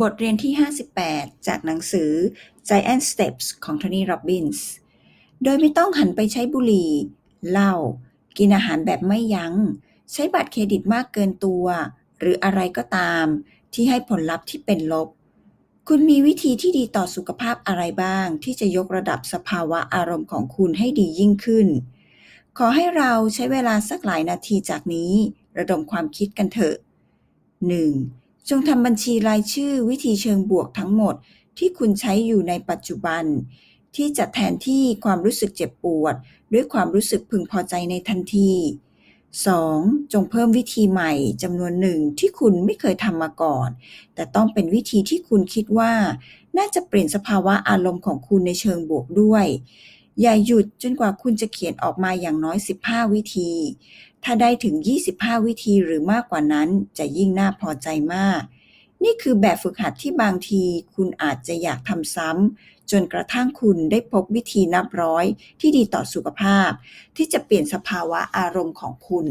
บทเรียนที่ 58 จากหนังสือ Giant Steps ของ Tony Robbins โดยไม่ต้องหันไปใช้บุหรี่เหล้า กินอาหารแบบไม่ยัง้ง ใช้บัตรเครดิตมากเกินตัว หรืออะไรก็ตาม ที่ให้ผลลัพธ์ที่เป็นลบ คุณมีวิธีที่ดีต่อสุขภาพอะไรบ้าง ที่จะยกระดับสภาวะอารมณ์ของคุณให้ดียิ่งขึ้น ขอให้เราใช้เวลาสักหลายนาทีจากนี้ ระดมความคิดกันเถอะ 1. จงทำบัญชีรายชื่อวิธีเชิงบวกทั้งหมดที่คุณใช้อยู่ในปัจจุบัน ที่จะแทนที่ความรู้สึกเจ็บปวด ด้วยความรู้สึกพึงพอใจในทันที 2. จงเพิ่มวิธีใหม่จำนวนหนึ่งที่คุณไม่เคยทำมาก่อน แต่ต้องเป็นวิธีที่คุณคิดว่า น่าจะเปลี่ยนสภาวะอารมณ์ของคุณในเชิงบวกด้วย อย่าหยุดจนกว่าคุณจะเขียนออกมาอย่างน้อย 15 วิธี ถ้าได้ถึง 25 วิธีหรือมากกว่านั้นจะยิ่งน่าพอใจมาก นี่คือแบบฝึกหัดที่บางทีคุณอาจจะอยากทำซ้ำจนกระทั่งคุณได้พบวิธีนับร้อยที่ดีต่อสุขภาพ ที่จะเปลี่ยนสภาวะอารมณ์ของคุณ